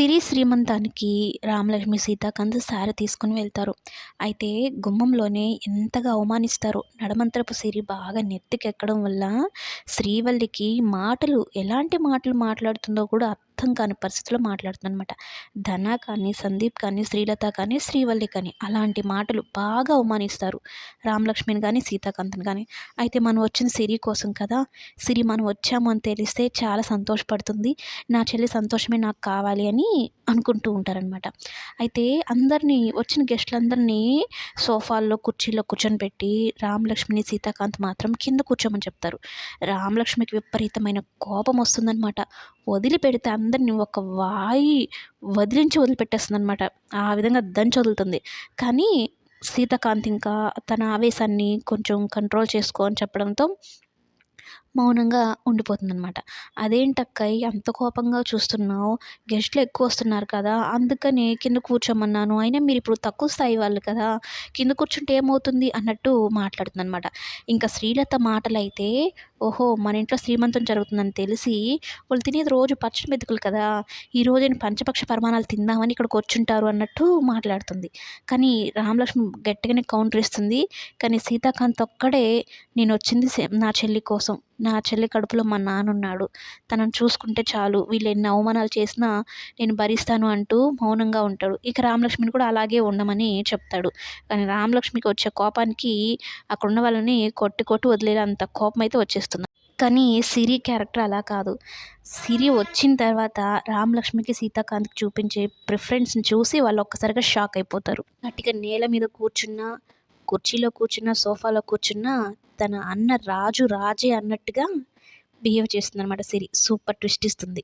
సిరి శ్రీమంతానికి రామలక్ష్మి సీతాకాంత్ సారి తీసుకుని వెళ్తారు. అయితే గుమ్మంలోనే ఎంతగా అవమానిస్తారో. నడమంత్రపు సిరి బాగా నెత్తికెక్కడం వల్ల శ్రీవల్లికి మాటలు ఎలాంటి మాటలు మాట్లాడుతుందో కూడా అర్థం కాని పరిస్థితిలో మాట్లాడుతుందనమాట ధన కానీ సందీప్ కానీ శ్రీలత కానీ శ్రీవల్లి కానీ అలాంటి మాటలు బాగా అవమానిస్తారు. రామలక్ష్మిని కానీ సీతాకాంత్ని కానీ అయితే మనం వచ్చిన సిరి కోసం కదా సిరి మనం వచ్చాము అని తెలిస్తే చాలా సంతోషపడుతుంది. నా చెల్లి సంతోషమే నాకు కావాలి అని అనుకుంటూ ఉంటారనమాట అయితే అందరినీ వచ్చిన గెస్టులందరినీ సోఫాల్లో కుర్చీలో కూర్చొని పెట్టి రామలక్ష్మిని సీతాకాంత్ మాత్రం కింద కూర్చోమని చెప్తారు. రామలక్ష్మికి విపరీతమైన కోపం వస్తుందన్నమాట. వదిలిపెడితే అందరినీ ఒక వాయి వదిలించి వదిలిపెట్టేస్తుంది అనమాట ఆ విధంగా దంచి వదులుతుంది. కానీ సీతాకాంత్ ఇంకా తన ఆవేశాన్ని కొంచెం కంట్రోల్ చేసుకో అని చెప్పడంతో మౌనంగా ఉండిపోతుందనమాట అదేంటక్కయ్య అంత కోపంగా చూస్తున్నావు? గెస్ట్లు ఎక్కువ వస్తున్నారు కదా? అందుకని కింద కూర్చోమన్నాను. అయినా మీరు ఇప్పుడు తక్కువ స్థాయి వాళ్ళు కదా? కింద కూర్చుంటే ఏమవుతుంది? అన్నట్టు మాట్లాడుతుందనమాట ఇంకా శ్రీలత మాటలైతే ఓహో మన ఇంట్లో శ్రీమంతం జరుగుతుందని తెలిసి వాళ్ళు తినేది రోజు పచ్చడి మెతుకులు కదా? ఈ రోజు పంచపక్ష పరిమాణాలు తిందామని ఇక్కడికి వచ్చుంటారు అన్నట్టు మాట్లాడుతుంది. కానీ రామలక్ష్మి గట్టిగానే కౌంటర్ ఇస్తుంది. కానీ సీతాకాంత్ ఒక్కడే నేను వచ్చింది నా చెల్లి కోసం. నా చెల్లి కడుపులో మా నాన్న ఉన్నాడు తనను చూసుకుంటే చాలు. వీళ్ళు ఎన్ని అవమానాలు చేసినా నేను భరిస్తాను అంటూ మౌనంగా ఉంటాడు. ఇక రామలక్ష్మిని కూడా అలాగే ఉండమని చెప్తాడు. కానీ రామలక్ష్మికి వచ్చే కోపానికి అక్కడ ఉన్న వాళ్ళని కొట్టి కొట్టి వదిలేంత కోపం అయితే వచ్చేస్తుంది. కానీ సిరి క్యారెక్టర్ అలా కాదు. సిరి వచ్చిన తర్వాత రామలక్ష్మికి సీతాకాంత్కి చూపించే ప్రిఫరెన్స్ని చూసి వాళ్ళు ఒక్కసారిగా షాక్ అయిపోతారు. అట్టిగా నేల మీద కూర్చున్న కుర్చీలో కూర్చున్న సోఫాలో కూర్చున్న తన అన్న రాజు రాజే అన్నట్టుగా బిహేవ్ చేస్తుంది అనమాట సిరి. సూపర్ ట్విస్ట్ ఇస్తుంది.